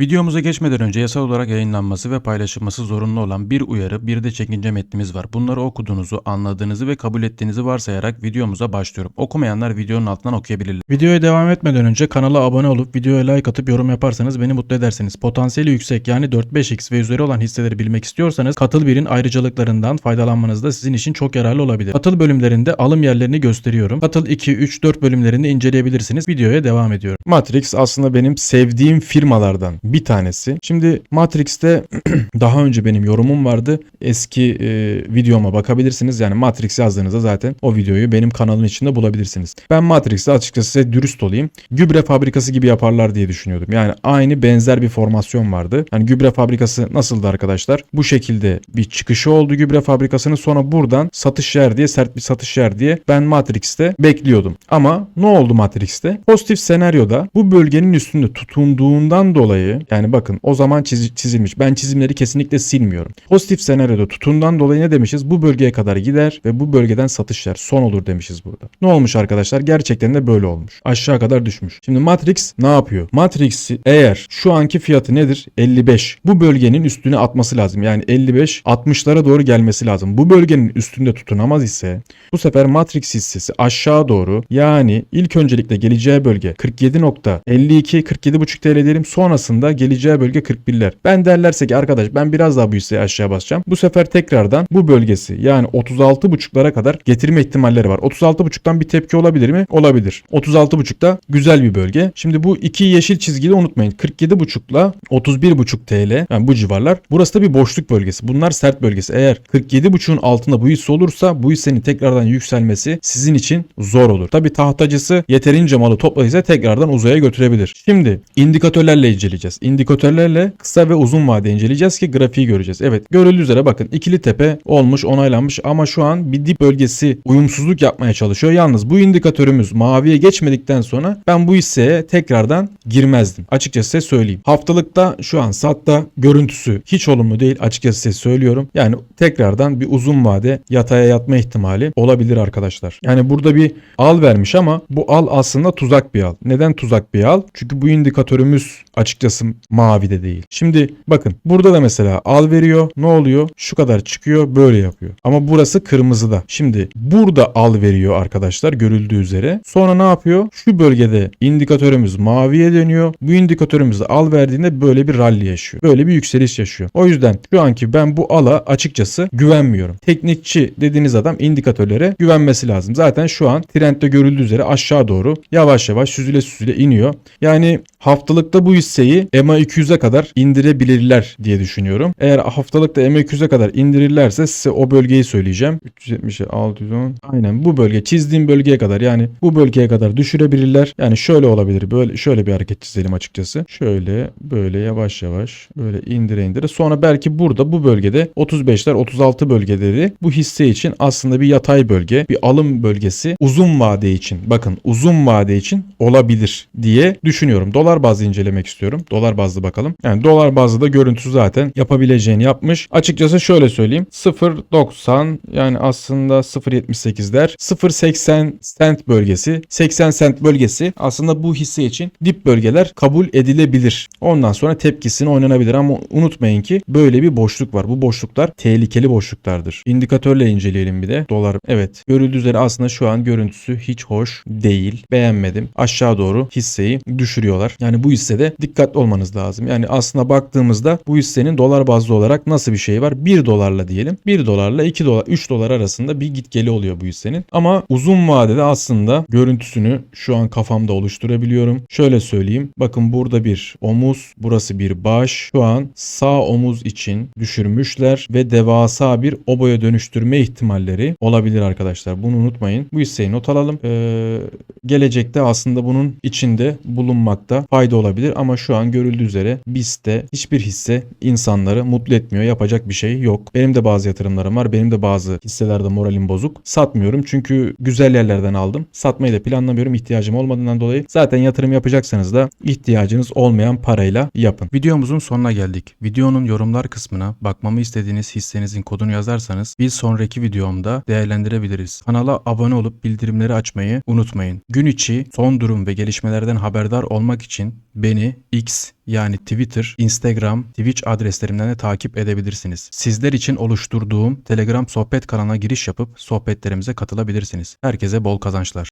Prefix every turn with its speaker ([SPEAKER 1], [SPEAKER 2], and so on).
[SPEAKER 1] Videomuza geçmeden önce yasal olarak yayınlanması ve paylaşılması zorunlu olan bir uyarı bir de çekince metnimiz var. Bunları okuduğunuzu, anladığınızı ve kabul ettiğinizi varsayarak videomuza başlıyorum. Okumayanlar videonun altından okuyabilirler. Videoya devam etmeden önce kanala abone olup videoya like atıp yorum yaparsanız beni mutlu edersiniz. Potansiyeli yüksek yani 4-5x ve üzeri olan hisseleri bilmek istiyorsanız Katıl 1'in ayrıcalıklarından faydalanmanız da sizin için çok yararlı olabilir. Katıl bölümlerinde alım yerlerini gösteriyorum. Katıl 2, 3, 4 bölümlerinde inceleyebilirsiniz. Videoya devam ediyorum. Matrix aslında benim sevdiğim firmalardan bir tanesi. Şimdi Matrix'te daha önce benim yorumum vardı. Eski e, videoma bakabilirsiniz. Yani Matrix yazdığınızda zaten o videoyu benim kanalın içinde bulabilirsiniz. Ben Matrix'te açıkçası size dürüst olayım. Gübre fabrikası gibi yaparlar diye düşünüyordum. Yani aynı benzer bir formasyon vardı. Hani gübre fabrikası nasıldı arkadaşlar? Bu şekilde bir çıkışı oldu gübre fabrikasının sonra buradan satış yer diye sert bir satış yer diye ben Matrix'te bekliyordum. Ama ne oldu Matrix'te? Pozitif senaryoda bu bölgenin üstünde tutunduğundan dolayı yani bakın o zaman çiz- çizilmiş. Ben çizimleri kesinlikle silmiyorum. Pozitif senaryoda tutundan dolayı ne demişiz? Bu bölgeye kadar gider ve bu bölgeden satış yer. Son olur demişiz burada. Ne olmuş arkadaşlar? Gerçekten de böyle olmuş. Aşağı kadar düşmüş. Şimdi Matrix ne yapıyor? Matrix'i eğer şu anki fiyatı nedir? 55. Bu bölgenin üstüne atması lazım. Yani 55 60'lara doğru gelmesi lazım. Bu bölgenin üstünde tutunamaz ise bu sefer Matrix hissesi aşağı doğru yani ilk öncelikle geleceği bölge 47.52 47.5 TL diyelim. Sonrasında geleceği bölge 41'ler. Ben derlerse ki arkadaş ben biraz daha bu hisseyi aşağı basacağım. Bu sefer tekrardan bu bölgesi yani 36.5'lara kadar getirme ihtimalleri var. 36.5'tan bir tepki olabilir mi? Olabilir. 36.5'da güzel bir bölge. Şimdi bu iki yeşil çizgiyi unutmayın. 47.5 ile 31.5 TL yani bu civarlar. Burası da bir boşluk bölgesi. Bunlar sert bölgesi. Eğer 47.5'un altında bu hisse olursa bu hissenin tekrardan yükselmesi sizin için zor olur. Tabi tahtacısı yeterince malı topladıysa tekrardan uzaya götürebilir. Şimdi indikatörlerle inceleyeceğiz. İndikatörlerle kısa ve uzun vade inceleyeceğiz ki grafiği göreceğiz. Evet görüldüğü üzere bakın ikili tepe olmuş onaylanmış ama şu an bir dip bölgesi uyumsuzluk yapmaya çalışıyor. Yalnız bu indikatörümüz maviye geçmedikten sonra ben bu hisseye tekrardan girmezdim. Açıkçası size söyleyeyim. Haftalıkta şu an satta görüntüsü hiç olumlu değil. Açıkçası size söylüyorum. Yani tekrardan bir uzun vade yataya yatma ihtimali olabilir arkadaşlar. Yani burada bir al vermiş ama bu al aslında tuzak bir al. Neden tuzak bir al? Çünkü bu indikatörümüz açıkçası mavide değil. Şimdi bakın burada da mesela al veriyor. Ne oluyor? Şu kadar çıkıyor böyle yapıyor. Ama burası kırmızıda. Şimdi burada al veriyor arkadaşlar görüldüğü üzere. Sonra ne yapıyor? Şu bölgede indikatörümüz maviye dönüyor. Bu indikatörümüz de al verdiğinde böyle bir rally yaşıyor. Böyle bir yükseliş yaşıyor. O yüzden şu anki ben bu ala açıkçası güvenmiyorum. Teknikçi dediğiniz adam indikatörlere güvenmesi lazım. Zaten şu an trendde görüldüğü üzere aşağı doğru yavaş yavaş süzüle süzüle iniyor. Yani haftalıkta bu hisseyi EMA 200'e kadar indirebilirler diye düşünüyorum. Eğer haftalıkta EMA 200'e kadar indirirlerse size o bölgeyi söyleyeceğim. 370'e 610. Aynen bu bölge çizdiğim bölgeye kadar yani bu bölgeye kadar düşürebilirler. Yani şöyle olabilir. Böyle şöyle bir hareket çizelim açıkçası. Şöyle böyle yavaş yavaş böyle indire indire. Sonra belki burada bu bölgede 35'ler 36 bölgeleri bu hisse için aslında bir yatay bölge, bir alım bölgesi uzun vade için. Bakın uzun vade için olabilir diye düşünüyorum. Dolar bazlı incelemek istiyorum. Dolar bazlı bakalım. Yani dolar bazlı da görüntüsü zaten yapabileceğini yapmış. Açıkçası şöyle söyleyeyim. 0.90 yani aslında 0.78'ler. 0.80 cent bölgesi. 80 cent bölgesi aslında bu hisse için dip bölgeler kabul edilebilir. Ondan sonra tepkisini oynanabilir ama unutmayın ki böyle bir boşluk var. Bu boşluklar tehlikeli boşluklardır. İndikatörle inceleyelim bir de. Dolar evet. Görüldüğü üzere aslında şu an görüntüsü hiç hoş değil. Beğenmedim. Aşağı doğru hisseyi düşürüyorlar. Yani bu hissede dikkatli olmanız lazım. Yani aslında baktığımızda bu hissenin dolar bazlı olarak nasıl bir şey var? 1 dolarla diyelim. 1 dolarla 2 dolar 3 dolar arasında bir git geli oluyor bu hissenin. Ama uzun vadede aslında görüntüsünü şu an kafamda oluşturabiliyorum. Şöyle söyleyeyim. Bakın burada bir omuz, burası bir baş. Şu an sağ omuz için düşürmüşler ve devasa bir oboya dönüştürme ihtimalleri olabilir arkadaşlar. Bunu unutmayın. Bu hisseyi not alalım. Ee, gelecekte aslında bunun içinde bulunmakta fayda olabilir ama şu an görüldüğü üzere BIST'te hiçbir hisse insanları mutlu etmiyor. Yapacak bir şey yok. Benim de bazı yatırımlarım var. Benim de bazı hisselerde moralim bozuk. Satmıyorum çünkü güzel yerlerden aldım. Satmayı da planlamıyorum ihtiyacım olmadığından dolayı. Zaten yatırım yapacaksanız da ihtiyacınız olmayan parayla yapın. Videomuzun sonuna geldik. Videonun yorumlar kısmına bakmamı istediğiniz hissenizin kodunu yazarsanız bir sonraki videomda değerlendirebiliriz. Kanala abone olup bildirimleri açmayı unutmayın. Gün içi son durum ve gelişmelerden haberdar olmak için beni X, Yani Twitter, Instagram, Twitch adreslerimden de takip edebilirsiniz. Sizler için oluşturduğum Telegram sohbet kanalına giriş yapıp sohbetlerimize katılabilirsiniz. Herkese bol kazançlar.